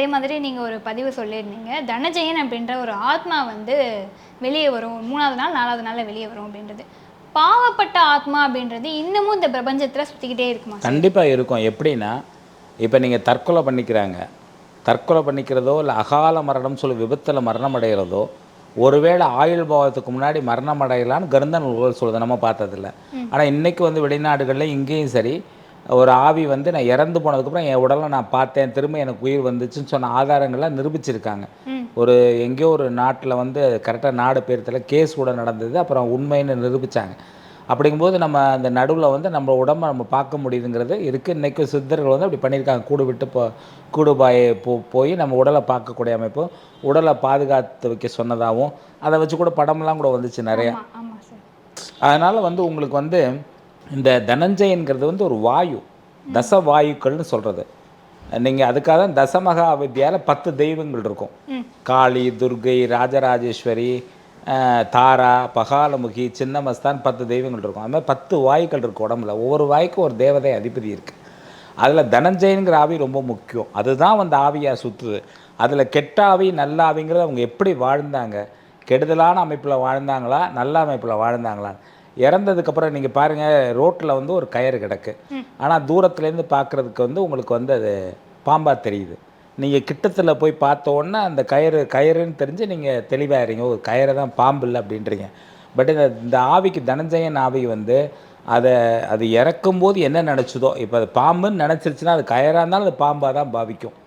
அதே மாதிரி நீங்கள் ஒரு பதிவு சொல்லியிருந்தீங்க தனஜெயன் அப்படின்ற ஒரு ஆத்மா வந்து வெளியே வரும். மூணாவது நாள் நாலாவது நாளில் வெளியே வரும் அப்படின்றது. பாவப்பட்ட ஆத்மா அப்படின்றது இன்னமும் இந்த பிரபஞ்சத்தில் சுற்றிக்கிட்டே இருக்குமா? கண்டிப்பாக இருக்கும். எப்படின்னா இப்போ நீங்கள் தற்கொலை பண்ணிக்கிறாங்க. தற்கொலை பண்ணிக்கிறதோ இல்லை அகால மரணம் சொல்லி விபத்தில் மரணம் அடைகிறதோ ஒருவேளை ஆயுள் பாவத்துக்கு முன்னாடி மரணம் அடையலான்னு கருந்த நூல்கள் சொல்லுது நம்ம பார்த்ததில்ல. ஆனால் இன்னைக்கு வந்து வெளிநாடுகளில் இங்கேயும் சரி ஒரு ஆவி வந்து நான் இறந்து போனதுக்கப்புறம் என் உடலை நான் பார்த்தேன். திரும்ப எனக்கு உயிர் வந்துச்சுன்னு சொன்ன ஆதாரங்கள்லாம் நிரூபிச்சிருக்காங்க. ஒரு எங்கேயோ ஒரு நாட்டில் வந்து கரெக்டாக நாடு பேரத்தில் கேஸ் கூட நடந்தது அப்புறம் உண்மைன்னு நிரூபித்தாங்க அப்படிங்கும்போது நம்ம அந்த நடுவில் வந்து நம்ம உடம்ப நம்ம பார்க்க முடியுதுங்கிறது இருக்குது இன்றைக்கி சித்தர்கள் வந்து அப்படி பண்ணியிருக்காங்க. கூடு விட்டு போ கூடு பாயை போ போய் நம்ம உடலை பார்க்கக்கூடிய அமைப்பு உடலை பாதுகாத்து வைக்க சொன்னதாகவும் அதை வச்சு கூட படம்லாம் கூட வந்துச்சு நிறையா. அதனால் வந்து உங்களுக்கு வந்து இந்த தனஞ்சயன்கிறது வந்து ஒரு வாயு தச வாயுக்கள்னு சொல்கிறது நீங்கள் அதுக்காக தான் தசமகா வித்யாவில் பத்து தெய்வங்கள் இருக்கும். காளி துர்கை ராஜராஜேஸ்வரி தாரா பகாலமுகி சின்னமஸ்தான் பத்து தெய்வங்கள் இருக்கும். அது மாதிரி பத்து வாயுக்கள் இருக்கும் உடம்புல. ஒவ்வொரு வாய்க்கும் ஒரு தேவதை அதிபதி இருக்குது அதில் தனஞ்சயனுங்கிற ஆவி ரொம்ப முக்கியம். அதுதான் வந்து ஆவியாக சுற்றுது அதில் கெட்ட ஆவி நல்ல ஆவிங்கிறது அவங்க எப்படி வாழ்ந்தாங்க? கெடுதலான அமைப்பில் வாழ்ந்தாங்களா? நல்ல அமைப்பில் வாழ்ந்தாங்களா இறந்ததுக்கப்புறம் நீங்கள் பாருங்கள் ரோட்டில் வந்து ஒரு கயிறு கிடக்கு. ஆனால் தூரத்துலேருந்து பார்க்குறதுக்கு வந்து உங்களுக்கு வந்து அது பாம்பாக தெரியுது. நீங்கள் கிட்டத்தில் போய் பார்த்த உடனே அந்த கயிறு கயிறுன்னு தெரிஞ்சு நீங்கள் தெளிவாகிறீங்க ஒரு கயிறை தான் பாம்பு இல்லை அப்படின்றீங்க. பட் இந்த இந்த ஆவிக்கு தனஞ்சயன் ஆவி வந்து அதை அது இறக்கும்போது என்ன நினச்சதோ இப்போ அது பாம்புன்னு நினச்சிருச்சுன்னா அது கயிறாக இருந்தாலும் அது பாம்பாக தான் பாவிக்கும்.